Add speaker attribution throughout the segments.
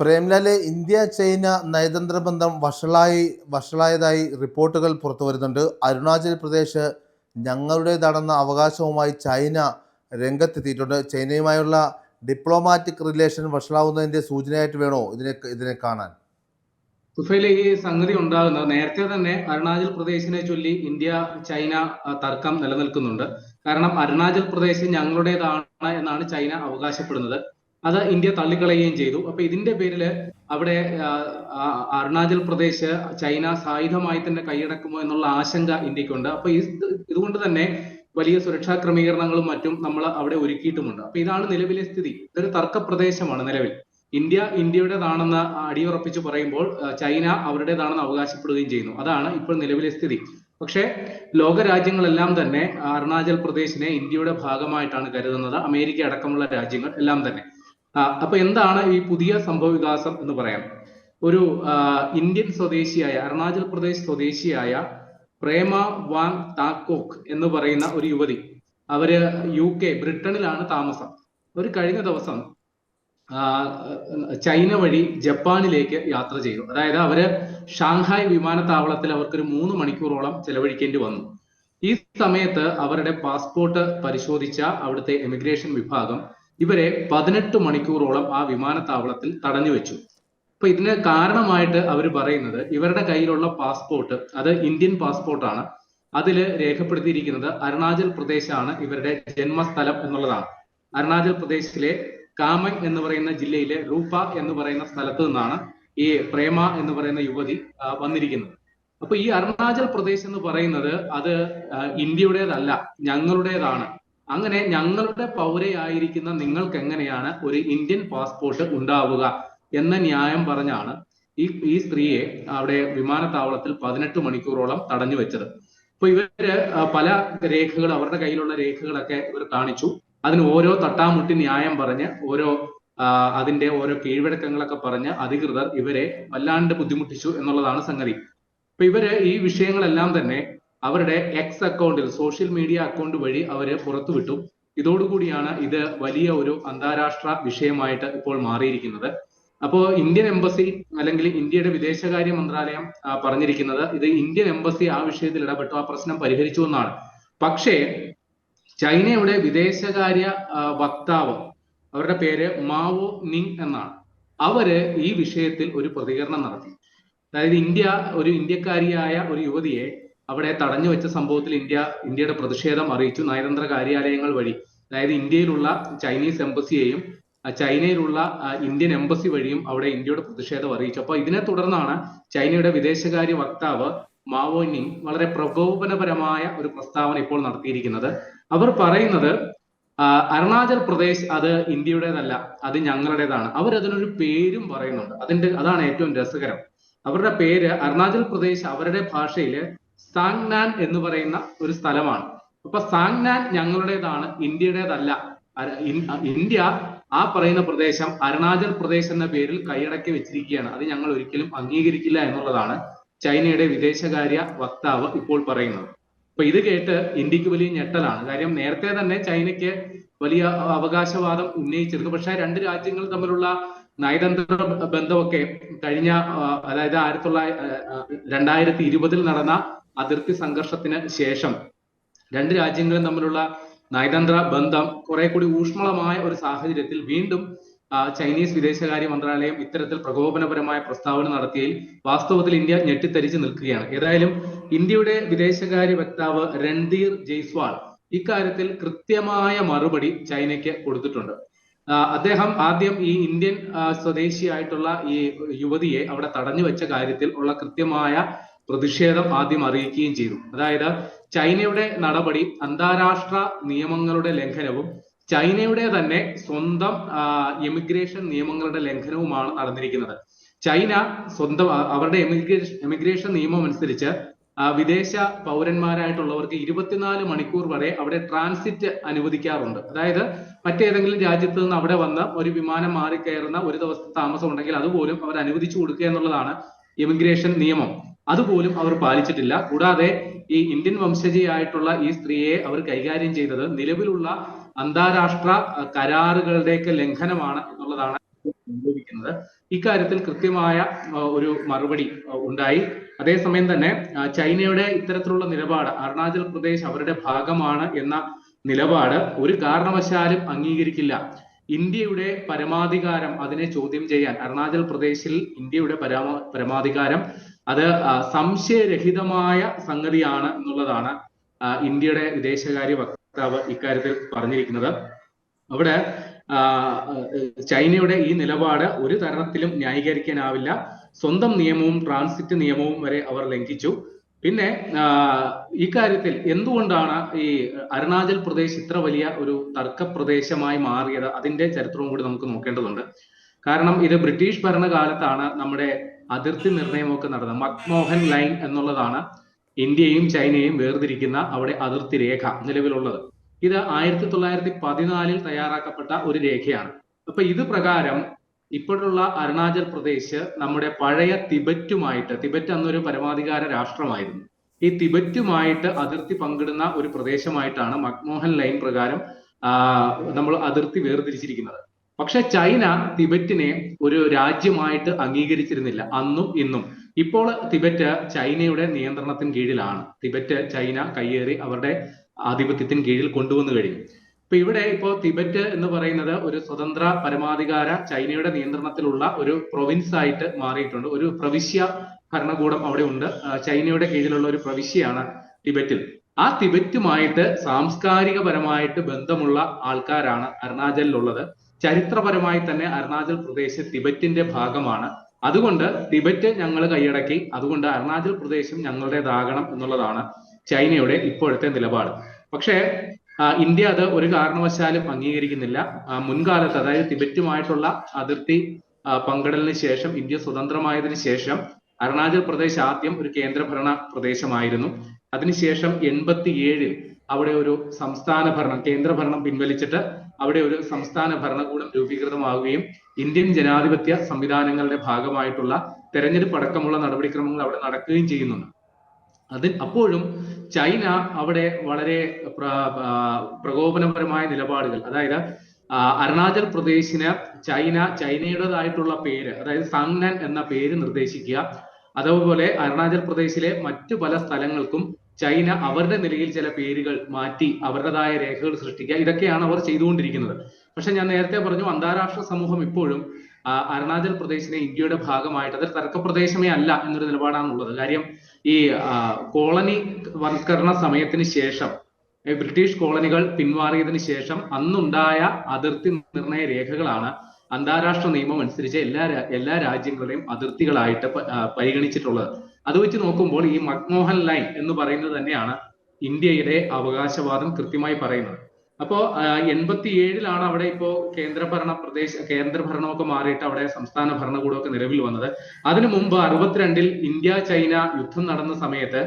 Speaker 1: പ്രേംലാലെ India China നയതന്ത്ര ബന്ധം വഷളായി വഷളായതായി റിപ്പോർട്ടുകൾ പുറത്തു വരുന്നുണ്ട്. അരുണാചൽ പ്രദേശ് ഞങ്ങളുടേതാണെന്ന അവകാശവുമായി ചൈന രംഗത്തെത്തിയിട്ടുണ്ട്. ചൈനയുമായുള്ള ഡിപ്ലോമാറ്റിക് റിലേഷൻ വഷളാവുന്നതിന്റെ സൂചനയായിട്ട് വേണോ ഇതിനെ ഇതിനെ കാണാൻ?
Speaker 2: തുഫയിലെ ഈ സംഗതി ഉണ്ടാകുന്നത് നേരത്തെ തന്നെ അരുണാചൽ പ്രദേശിനെ ചൊല്ലി ഇന്ത്യ ചൈന തർക്കം നിലനിൽക്കുന്നുണ്ട്. കാരണം അരുണാചൽ പ്രദേശ് ഞങ്ങളുടേതാണ് എന്നാണ് ചൈന അവകാശപ്പെടുന്നത്. അത് ഇന്ത്യ തള്ളിക്കളയുകയും ചെയ്തു. അപ്പൊ ഇതിന്റെ പേരിൽ അവിടെ അരുണാചൽ പ്രദേശ് ചൈന സായുധമായി തന്നെ കൈയടക്കുമോ എന്നുള്ള ആശങ്ക ഇന്ത്യക്കുണ്ട്. അപ്പൊ ഇതുകൊണ്ട് തന്നെ വലിയ സുരക്ഷാ ക്രമീകരണങ്ങളും മറ്റും നമ്മൾ അവിടെ ഒരുക്കിയിട്ടുമുണ്ട്. അപ്പൊ ഇതാണ് നിലവിലെ സ്ഥിതി. ഇതൊരു തർക്ക പ്രദേശമാണ് നിലവിൽ. ഇന്ത്യ ഇന്ത്യയുടേതാണെന്ന് അടിയുറപ്പിച്ച് പറയുമ്പോൾ ചൈന അവരുടേതാണെന്ന് അവകാശപ്പെടുകയും ചെയ്യുന്നു. അതാണ് ഇപ്പോൾ നിലവിലെ സ്ഥിതി. പക്ഷേ ലോകരാജ്യങ്ങളെല്ലാം തന്നെ അരുണാചൽ പ്രദേശിനെ ഇന്ത്യയുടെ ഭാഗമായിട്ടാണ് കരുതുന്നത്. അമേരിക്ക അടക്കമുള്ള രാജ്യങ്ങൾ എല്ലാം തന്നെ. അപ്പൊ എന്താണ് ഈ പുതിയ സംഭവ വികാസം എന്ന് പറയാം. ഒരു ഇന്ത്യൻ സ്വദേശിയായ അരുണാചൽ പ്രദേശ് സ്വദേശിയായ പ്രേമ വാങ് താക്കോക്ക് എന്ന് പറയുന്ന ഒരു യുവതി. അവർ യു കെ ബ്രിട്ടനിലാണ് താമസം. ഒരു കഴിഞ്ഞ ദിവസം ചൈന വഴി ജപ്പാനിലേക്ക് യാത്ര ചെയ്തു. അതായത് അവർ ഷാങ്ഹായ് വിമാനത്താവളത്തിൽ അവർക്കൊരു മൂന്ന് മണിക്കൂറോളം ചെലവഴിക്കേണ്ടി വന്നു. ഈ സമയത്ത് അവരുടെ പാസ്പോർട്ട് പരിശോധിച്ച അവിടുത്തെ എമിഗ്രേഷൻ വിഭാഗം ഇവരെ പതിനെട്ട് മണിക്കൂറോളം ആ വിമാനത്താവളത്തിൽ തടഞ്ഞു വെച്ചു. അപ്പൊ ഇതിന് കാരണമായിട്ട് അവർ പറയുന്നത് ഇവരുടെ കയ്യിലുള്ള പാസ്പോർട്ട് അത് ഇന്ത്യൻ പാസ്പോർട്ടാണ് അതിൽ രേഖപ്പെടുത്തിയിരിക്കുന്നത് അരുണാചൽ പ്രദേശാണ് ഇവരുടെ ജന്മസ്ഥലം എന്നുള്ളതാണ്. അരുണാചൽ പ്രദേശിലെ കാമങ് എന്ന് പറയുന്ന ജില്ലയിലെ റൂപ എന്ന് പറയുന്ന സ്ഥലത്ത് നിന്നാണ് ഈ പ്രേമ എന്ന് പറയുന്ന യുവതി വന്നിരിക്കുന്നത്. അപ്പൊ ഈ അരുണാചൽ പ്രദേശ് എന്ന് പറയുന്നത് അത് ഇന്ത്യയുടേതല്ല ഞങ്ങളുടേതാണ്. അങ്ങനെ ഞങ്ങളുടെ പൗരയായിരിക്കുന്ന നിങ്ങൾക്ക് എങ്ങനെയാണ് ഒരു ഇന്ത്യൻ പാസ്പോർട്ട് ഉണ്ടാവുക എന്ന ന്യായം പറഞ്ഞാണ് ഈ ഈ സ്ത്രീയെ അവിടെ വിമാനത്താവളത്തിൽ പതിനെട്ട് മണിക്കൂറോളം തടഞ്ഞു വെച്ചത്. അപ്പൊ ഇവർ പല രേഖകൾ അവരുടെ കയ്യിലുള്ള രേഖകളൊക്കെ ഇവർ കാണിച്ചു. അതിന് ഓരോ തട്ടാമുട്ടി ന്യായം പറഞ്ഞ് ഓരോ അതിന്റെ ഓരോ കീഴ്വഴക്കങ്ങളൊക്കെ പറഞ്ഞ് അധികൃതർ ഇവരെ വല്ലാണ്ട് ബുദ്ധിമുട്ടിച്ചു എന്നുള്ളതാണ് സംഗതി. അപ്പൊ ഇവർ ഈ വിഷയങ്ങളെല്ലാം തന്നെ അവരുടെ എക്സ് അക്കൗണ്ടിൽ സോഷ്യൽ മീഡിയ അക്കൗണ്ട് വഴി അവർ പുറത്തുവിട്ടു. ഇതോടുകൂടിയാണ് ഇത് വലിയ ഒരു അന്താരാഷ്ട്ര വിഷയമായിട്ട് ഇപ്പോൾ മാറിയിരിക്കുന്നത്. അപ്പോൾ ഇന്ത്യൻ എംബസി അല്ലെങ്കിൽ ഇന്ത്യയുടെ വിദേശകാര്യ മന്ത്രാലയം പറഞ്ഞിരിക്കുന്നത് ഇത് ഇന്ത്യൻ എംബസി ആ വിഷയത്തിൽ ഇടപെട്ടു ആ പ്രശ്നം പരിഹരിച്ചു എന്നാണ്. പക്ഷേ ചൈനയുടെ വിദേശകാര്യ വക്താവ് അവരുടെ പേര് മാവോ നിങ് എന്നാണ്. അവർ ഈ വിഷയത്തിൽ ഒരു പ്രതികരണം നടത്തി. അതായത് ഇന്ത്യ ഒരു ഇന്ത്യക്കാരിയായ ഒരു യുവതിയെ അവിടെ തടഞ്ഞു വെച്ച സംഭവത്തിൽ ഇന്ത്യ ഇന്ത്യയുടെ പ്രതിഷേധം അറിയിച്ചു. നയതന്ത്ര കാര്യാലയങ്ങൾ വഴി. അതായത് ഇന്ത്യയിലുള്ള ചൈനീസ് എംബസിയെയും ചൈനയിലുള്ള ഇന്ത്യൻ എംബസി വഴിയും അവിടെ ഇന്ത്യയുടെ പ്രതിഷേധം അറിയിച്ചു. അപ്പോൾ ഇതിനെ തുടർന്നാണ് ചൈനയുടെ വിദേശകാര്യ വക്താവ് മാവോ നിങ് വളരെ പ്രകോപനപരമായ ഒരു പ്രസ്താവന ഇപ്പോൾ നടത്തിയിരിക്കുന്നത്. അവർ പറയുന്നത് അരുണാചൽ പ്രദേശ് അത് ഇന്ത്യയുടേതല്ല അത് ഞങ്ങളുടേതാണ്. അവർ അതിനൊരു പേരും പറയുന്നുണ്ട്. അതിന്റെ അതാണ് ഏറ്റവും രസകരം. അവരുടെ പേര് അരുണാചൽ പ്രദേശ് അവരുടെ ഭാഷയിൽ സാങ്നാൻ എന്ന് പറയുന്ന ഒരു സ്ഥലമാണ്. അപ്പൊ സാങ്നാൻ ഞങ്ങളുടേതാണ് ഇന്ത്യയുടേതല്ല. ഇന്ത്യ ആ പറയുന്ന പ്രദേശം അരുണാചൽ പ്രദേശ് എന്ന പേരിൽ കൈയടക്കി വെച്ചിരിക്കുകയാണ്. അത് ഞങ്ങൾ ഒരിക്കലും അംഗീകരിക്കില്ല എന്നുള്ളതാണ് ചൈനയുടെ വിദേശകാര്യ വക്താവ് ഇപ്പോൾ പറയുന്നത്. അപ്പൊ ഇത് കേട്ട് ഇന്ത്യയ്ക്ക് വലിയ ഞെട്ടലാണ്. കാര്യം നേരത്തെ തന്നെ ചൈനയ്ക്ക് വലിയ അവകാശവാദം ഉന്നയിച്ചിരുന്നു. പക്ഷെ രണ്ട് രാജ്യങ്ങൾ തമ്മിലുള്ള നയതന്ത്ര ബന്ധമൊക്കെ കഴിഞ്ഞ അതായത് ആയിരത്തി തൊള്ളായിരത്തി രണ്ടായിരത്തി ഇരുപതിൽ നടന്ന അതിർത്തി സംഘർഷത്തിന് ശേഷം രണ്ട് രാജ്യങ്ങളും തമ്മിലുള്ള നയതന്ത്ര ബന്ധം കുറെ കൂടി ഊഷ്മളമായ ഒരു സാഹചര്യത്തിൽ വീണ്ടും ചൈനീസ് വിദേശകാര്യ മന്ത്രാലയം ഇത്തരത്തിൽ പ്രകോപനപരമായ പ്രസ്താവന നടത്തിയതിൽ വാസ്തവത്തിൽ ഇന്ത്യ ഞെട്ടിത്തരിച്ചു നിൽക്കുകയാണ്. ഏതായാലും ഇന്ത്യയുടെ വിദേശകാര്യ വക്താവ് രൺധീർ ജയ്സ്വാൾ ഇക്കാര്യത്തിൽ കൃത്യമായ മറുപടി ചൈനയ്ക്ക് കൊടുത്തിട്ടുണ്ട്. അദ്ദേഹം ആദ്യം ഈ ഇന്ത്യൻ സ്വദേശിയായിട്ടുള്ള ഈ യുവതിയെ അവിടെ തടഞ്ഞു വെച്ച കാര്യത്തിൽ ഉള്ള കൃത്യമായ പ്രതിഷേധം ആദ്യം അറിയിക്കുകയും ചെയ്തു. അതായത് ചൈനയുടെ നടപടി അന്താരാഷ്ട്ര നിയമങ്ങളുടെ ലംഘനവും ചൈനയുടെ തന്നെ സ്വന്തം എമിഗ്രേഷൻ നിയമങ്ങളുടെ ലംഘനവുമാണ് നടന്നിരിക്കുന്നത്. ചൈന സ്വന്തം അവരുടെ എമിഗ്രേഷൻ എമിഗ്രേഷൻ നിയമം അനുസരിച്ച് വിദേശ പൗരന്മാരായിട്ടുള്ളവർക്ക് ഇരുപത്തിനാല് മണിക്കൂർ വരെ അവിടെ ട്രാൻസിറ്റ് അനുവദിക്കാറുണ്ട്. അതായത് മറ്റേതെങ്കിലും രാജ്യത്ത് നിന്ന് അവിടെ വന്ന് ഒരു വിമാനം മാറിക്കയറുന്ന ഒരു ദിവസത്തെ താമസം ഉണ്ടെങ്കിൽ അതുപോലും അവർ അനുവദിച്ചു കൊടുക്കുക എന്നുള്ളതാണ് ഇമിഗ്രേഷൻ നിയമം. അതുപോലും അവർ പാലിച്ചിട്ടില്ല. കൂടാതെ ഈ ഇന്ത്യൻ വംശജയായിട്ടുള്ള ഈ സ്ത്രീയെ അവർ കൈകാര്യം ചെയ്തത് നിലവിലുള്ള അന്താരാഷ്ട്ര കരാറുകളുടെയൊക്കെ ലംഘനമാണ് എന്നുള്ളതാണ് സംഭവിക്കുന്നത്. ഇക്കാര്യത്തിൽ കൃത്യമായ ഒരു മറുപടി ഉണ്ടായി. അതേസമയം തന്നെ ചൈനയുടെ ഇത്തരത്തിലുള്ള നിലപാട് അരുണാചൽ പ്രദേശ് അവരുടെ ഭാഗമാണ് എന്ന നിലപാട് ഒരു കാരണവശാലും അംഗീകരിക്കില്ല. ഇന്ത്യയുടെ പരമാധികാരം അതിനെ ചോദ്യം ചെയ്യാൻ അരുണാചൽ പ്രദേശിൽ ഇന്ത്യയുടെ പരമ പരമാധികാരം അത് സംശയരഹിതമായ സംഗതിയാണ് എന്നുള്ളതാണ് ഇന്ത്യയുടെ വിദേശകാര്യ വക്താവ് ഇക്കാര്യത്തിൽ പറഞ്ഞിരിക്കുന്നത്. അവിടെ ചൈനയുടെ ഈ നിലപാട് ഒരു തരത്തിലും ന്യായീകരിക്കാനാവില്ല. സ്വന്തം നിയമവും ട്രാൻസിറ്റ് നിയമവും വരെ അവർ ലംഘിച്ചു. പിന്നെ ഇക്കാര്യത്തിൽ എന്തുകൊണ്ടാണ് ഈ അരുണാചൽ പ്രദേശ് ഇത്ര വലിയ ഒരു തർക്ക പ്രദേശമായി മാറിയത്? അതിന്റെ ചരിത്രവും കൂടി നമുക്ക് നോക്കേണ്ടതുണ്ട്. കാരണം ഇത് ബ്രിട്ടീഷ് ഭരണകാലത്താണ് നമ്മുടെ അതിർത്തി നിർണയമൊക്കെ നടന്നത്. മക്മോഹൻ ലൈൻ എന്നുള്ളതാണ് ഇന്ത്യയും ചൈനയും വേർതിരിക്കുന്ന അവിടെ അതിർത്തി രേഖ നിലവിലുള്ളത്. ഇത് ആയിരത്തി തൊള്ളായിരത്തി പതിനാലിൽ തയ്യാറാക്കപ്പെട്ട ഒരു രേഖയാണ്. അപ്പൊ ഇത് പ്രകാരം ഇപ്പോഴുള്ള അരുണാചൽ പ്രദേശ് നമ്മുടെ പഴയ തിബറ്റുമായിട്ട് തിബറ്റ് അന്നൊരു പരമാധികാര രാഷ്ട്രമായിരുന്നു. ഈ തിബറ്റുമായിട്ട് അതിർത്തി പങ്കിടുന്ന ഒരു പ്രദേശമായിട്ടാണ് മക്മോഹൻ ലൈൻ പ്രകാരം നമ്മൾ അതിർത്തി വേർതിരിച്ചിരിക്കുന്നത്. പക്ഷെ ചൈന തിബറ്റിനെ ഒരു രാജ്യമായിട്ട് അംഗീകരിച്ചിരുന്നില്ല അന്നും ഇന്നും. ഇപ്പോൾ തിബറ്റ് ചൈനയുടെ നിയന്ത്രണത്തിന് കീഴിലാണ്. തിബറ്റ് ചൈന കയ്യേറി അവരുടെ ആധിപത്യത്തിന് കീഴിൽ കൊണ്ടുവന്നു കഴിഞ്ഞു. ഇപ്പൊ ഇവിടെ ഇപ്പോ തിബറ്റ് എന്ന് പറയുന്നത് ഒരു സ്വതന്ത്ര പരമാധികാര ചൈനയുടെ നിയന്ത്രണത്തിലുള്ള ഒരു പ്രൊവിൻസ് ആയിട്ട് മാറിയിട്ടുണ്ട്. ഒരു പ്രവിശ്യ ഭരണകൂടം അവിടെ ഉണ്ട്. ചൈനയുടെ കീഴിലുള്ള ഒരു പ്രവിശ്യയാണ് ടിബറ്റിൽ. ആ തിബറ്റുമായിട്ട് സാംസ്കാരികപരമായിട്ട് ബന്ധമുള്ള ആൾക്കാരാണ് അരുണാചലിലുള്ളത്. ചരിത്രപരമായി തന്നെ അരുണാചൽ പ്രദേശ് തിബറ്റിന്റെ ഭാഗമാണ്. അതുകൊണ്ട് തിബറ്റ് ഞങ്ങൾ കൈയടക്കി. അതുകൊണ്ട് അരുണാചൽ പ്രദേശും ഞങ്ങളുടേതാകണം എന്നുള്ളതാണ് ചൈനയുടെ ഇപ്പോഴത്തെ നിലപാട്. പക്ഷേ ഇന്ത്യ അത് ഒരു കാരണവശാലും അംഗീകരിക്കുന്നില്ല. മുൻകാലത്ത് അതായത് തിബറ്റുമായിട്ടുള്ള അതിർത്തി പങ്കിടലിന് ശേഷം ഇന്ത്യ സ്വതന്ത്രമായതിനു ശേഷം അരുണാചൽ പ്രദേശ് ആദ്യം ഒരു കേന്ദ്രഭരണ പ്രദേശമായിരുന്നു. അതിനുശേഷം എൺപത്തി ഏഴിൽ അവിടെ ഒരു സംസ്ഥാന ഭരണം കേന്ദ്രഭരണം പിൻവലിച്ചിട്ട് അവിടെ ഒരു സംസ്ഥാന ഭരണകൂടം രൂപീകൃതമാവുകയും ഇന്ത്യൻ ജനാധിപത്യ സംവിധാനങ്ങളുടെ ഭാഗമായിട്ടുള്ള തെരഞ്ഞെടുപ്പ് അടക്കമുള്ള നടപടിക്രമങ്ങൾ അവിടെ നടക്കുകയും ചെയ്യുന്നുണ്ട്. അതിൽ അപ്പോഴും ചൈന അവിടെ വളരെ പ്ര- പ്രകോപനപരമായ നിലപാടുകൾ. അതായത് അരുണാചൽ പ്രദേശിന് ചൈന ചൈനയുടേതായിട്ടുള്ള പേര് അതായത് സാങ്നൻ എന്ന പേര് നിർദ്ദേശിക്കുക. അതുപോലെ അരുണാചൽ പ്രദേശിലെ മറ്റു പല സ്ഥലങ്ങൾക്കും ചൈന അവരുടെ നിലയിൽ ചില പേരുകൾ മാറ്റി അവരുടേതായ രേഖകൾ സൃഷ്ടിക്കുക. ഇതൊക്കെയാണ് അവർ ചെയ്തുകൊണ്ടിരിക്കുന്നത്. പക്ഷെ ഞാൻ നേരത്തെ പറഞ്ഞു അന്താരാഷ്ട്ര സമൂഹം ഇപ്പോഴും അരുണാചൽ പ്രദേശിനെ ഇന്ത്യയുടെ ഭാഗമായിട്ട് അതൊരു തർക്ക പ്രദേശമേ അല്ല എന്നൊരു നിലപാടാണുള്ളത്. കാര്യം ഈ കോളനി വൽക്കരണ സമയത്തിന് ശേഷം ബ്രിട്ടീഷ് കോളനികൾ പിന്മാറിയതിനു ശേഷം അന്നുണ്ടായ അതിർത്തി നിർണയ രേഖകളാണ് അന്താരാഷ്ട്ര നിയമം അനുസരിച്ച് എല്ലാ എല്ലാ രാജ്യങ്ങളുടെയും അതിർത്തികളായിട്ട് പരിഗണിച്ചിട്ടുള്ളത്. അത് വെച്ച് നോക്കുമ്പോൾ ഈ മക്മോഹൻ ലൈൻ എന്ന് പറയുന്നത് തന്നെയാണ് ഇന്ത്യയുടെ അവകാശവാദം കൃത്യമായി പറയുന്നത്. അപ്പോ എൺപത്തി ഏഴിലാണ് അവിടെ ഇപ്പോ കേന്ദ്രഭരണ പ്രദേശ കേന്ദ്രഭരണമൊക്കെ മാറിയിട്ട് അവിടെ സംസ്ഥാന ഭരണകൂടമൊക്കെ നിലവിൽ വന്നത്. അതിനു മുമ്പ് അറുപത്തിരണ്ടിൽ ഇന്ത്യ ചൈന യുദ്ധം നടന്ന സമയത്ത്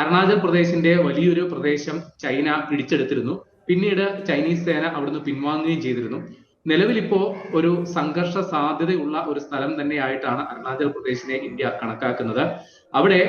Speaker 2: അരുണാചൽ പ്രദേശിന്റെ വലിയൊരു പ്രദേശം ചൈന പിടിച്ചെടുത്തിരുന്നു. പിന്നീട് ചൈനീസ് സേന അവിടുന്ന് പിൻവാങ്ങുകയും ചെയ്തിരുന്നു. നിലവിൽ ഇപ്പോ ഒരു സംഘർഷ സാധ്യതയുള്ള ഒരു സ്ഥലം തന്നെയായിട്ടാണ് അരുണാചൽ പ്രദേശിനെ ഇന്ത്യ കണക്കാക്കുന്നത്. അവിടെ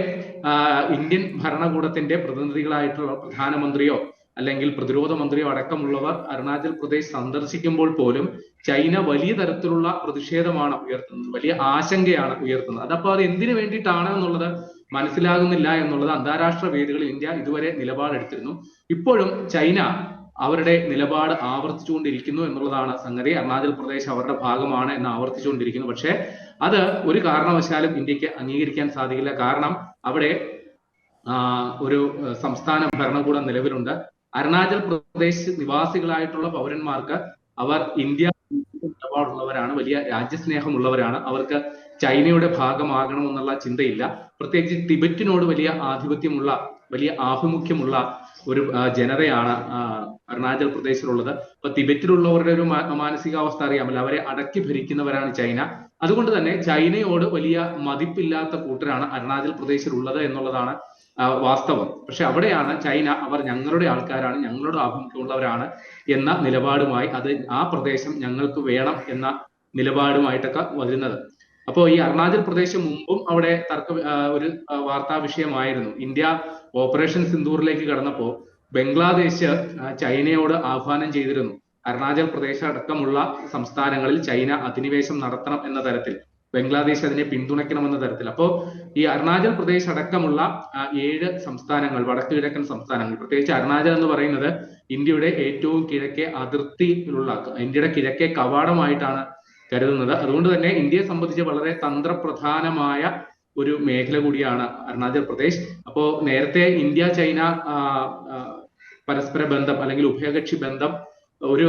Speaker 2: ഇന്ത്യൻ ഭരണകൂടത്തിന്റെ പ്രതിനിധികളായിട്ടുള്ള പ്രധാനമന്ത്രിയോ അല്ലെങ്കിൽ പ്രതിരോധ മന്ത്രിയോ അടക്കമുള്ളവർ അരുണാചൽ പ്രദേശ് സന്ദർശിക്കുമ്പോൾ പോലും ചൈന വലിയ തരത്തിലുള്ള പ്രതിഷേധമാണ് ഉയർത്തുന്നത് വലിയ ആശങ്കയാണ് ഉയർത്തുന്നത്. അതപ്പോ അത് എന്തിനു വേണ്ടിയിട്ടാണ് എന്നുള്ളത് മനസ്സിലാകുന്നില്ല എന്നുള്ളത് അന്താരാഷ്ട്ര വേദികളിൽ ഇന്ത്യ ഇതുവരെ നിലപാടെടുത്തിരുന്നു. ഇപ്പോഴും ചൈന അവരുടെ നിലപാട് ആവർത്തിച്ചുകൊണ്ടിരിക്കുന്നു എന്നുള്ളതാണ് സംഗതി. അരുണാചൽ പ്രദേശ് അവരുടെ ഭാഗമാണ് എന്ന് ആവർത്തിച്ചുകൊണ്ടിരിക്കുന്നു. പക്ഷേ അത് ഒരു കാരണവശാലും ഇന്ത്യയ്ക്ക് അംഗീകരിക്കാൻ സാധിക്കില്ല. കാരണം അവിടെ ഒരു സംസ്ഥാന ഭരണകൂടം നിലവിലുണ്ട്. അരുണാചൽ പ്രദേശ് നിവാസികളായിട്ടുള്ള പൗരന്മാർക്ക് അവർ ഇന്ത്യ നിലപാടുള്ളവരാണ് വലിയ രാജ്യസ്നേഹമുള്ളവരാണ്. അവർക്ക് ചൈനയുടെ ഭാഗമാകണം എന്നുള്ള ചിന്തയില്ല. പ്രത്യേകിച്ച് ടിബറ്റിനോട് വലിയ ആധിപത്യമുള്ള വലിയ ആഭിമുഖ്യമുള്ള ഒരു ജനതയാണ് അരുണാചൽ പ്രദേശിലുള്ളത്. അപ്പൊ ടിബറ്റിലുള്ളവരുടെ ഒരു മാനസികാവസ്ഥ അറിയാമല്ലോ. അവരെ അടക്കി ഭരിക്കുന്നവരാണ് ചൈന. അതുകൊണ്ട് തന്നെ ചൈനയോട് വലിയ മതിപ്പില്ലാത്ത കൂട്ടരാണ് അരുണാചൽ പ്രദേശിലുള്ളത് എന്നുള്ളതാണ് വാസ്തവം. പക്ഷെ അവിടെയാണ് ചൈന അവർ ഞങ്ങളുടെ ആൾക്കാരാണ് ഞങ്ങളുടെ ആഭിമുഖ്യമുള്ളവരാണ് എന്ന നിലപാടുമായി അത് ആ പ്രദേശം ഞങ്ങൾക്ക് വേണം എന്ന നിലപാടുമായിട്ടൊക്കെ വരുന്നത്. അപ്പോൾ ഈ അരുണാചൽ പ്രദേശ് മുമ്പും അവിടെ തർക്ക ഒരു വാർത്താ വിഷയമായിരുന്നു. ഇന്ത്യ ഓപ്പറേഷൻ സിന്ദൂറിലേക്ക് കടന്നപ്പോൾ ബംഗ്ലാദേശ് ചൈനയോട് ആഹ്വാനം ചെയ്തിരുന്നു. അരുണാചൽ പ്രദേശ് അടക്കമുള്ള സംസ്ഥാനങ്ങളിൽ ചൈന അധിനിവേശം നടത്തണം എന്ന തരത്തിൽ. ബംഗ്ലാദേശ് അതിനെ പിന്തുണയ്ക്കണമെന്ന തരത്തിൽ. അപ്പോ ഈ അരുണാചൽ പ്രദേശ് അടക്കമുള്ള ഏഴ് സംസ്ഥാനങ്ങൾ വടക്ക് കിഴക്കൻ സംസ്ഥാനങ്ങൾ പ്രത്യേകിച്ച് അരുണാചൽ എന്ന് പറയുന്നത് ഇന്ത്യയുടെ ഏറ്റവും കിഴക്കേ അതിർത്തിയിലുള്ള ഇന്ത്യയുടെ കിഴക്കേ കവാടമായിട്ടാണ് കരുതുന്നത്. അതുകൊണ്ട് തന്നെ ഇന്ത്യയെ സംബന്ധിച്ച് വളരെ തന്ത്രപ്രധാനമായ ഒരു മേഖല കൂടിയാണ് അരുണാചൽ പ്രദേശ്. അപ്പോ നേരത്തെ ഇന്ത്യ ചൈന പരസ്പര ബന്ധം അല്ലെങ്കിൽ ഉഭയകക്ഷി ബന്ധം ഒരു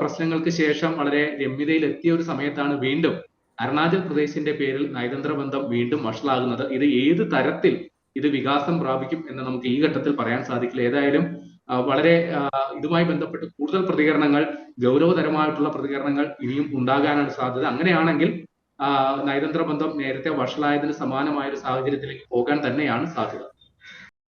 Speaker 2: പ്രശ്നങ്ങൾക്ക് ശേഷം വളരെ രമ്യതയിൽ എത്തിയ ഒരു സമയത്താണ് വീണ്ടും അരുണാചൽ പ്രദേശിന്റെ പേരിൽ നയതന്ത്ര ബന്ധം വീണ്ടും വഷളാകുന്നത് ഇത് ഏത് തരത്തിൽ ഇത് വികാസം പ്രാപിക്കും എന്ന് നമുക്ക് ഈ ഘട്ടത്തിൽ പറയാൻ സാധിക്കില്ല. ഏതായാലും വളരെ ഇതുമായി ബന്ധപ്പെട്ട് കൂടുതൽ പ്രതികരണങ്ങൾ ഗൗരവതരമായിട്ടുള്ള പ്രതികരണങ്ങൾ ഇനിയും ഉണ്ടാകാനാണ് സാധ്യത. അങ്ങനെയാണെങ്കിൽ നയതന്ത്ര ബന്ധം നേരത്തെ വഷളായതിന് സമാനമായ ഒരു സാഹചര്യത്തിലേക്ക് പോകാൻ തന്നെയാണ് സാധ്യത.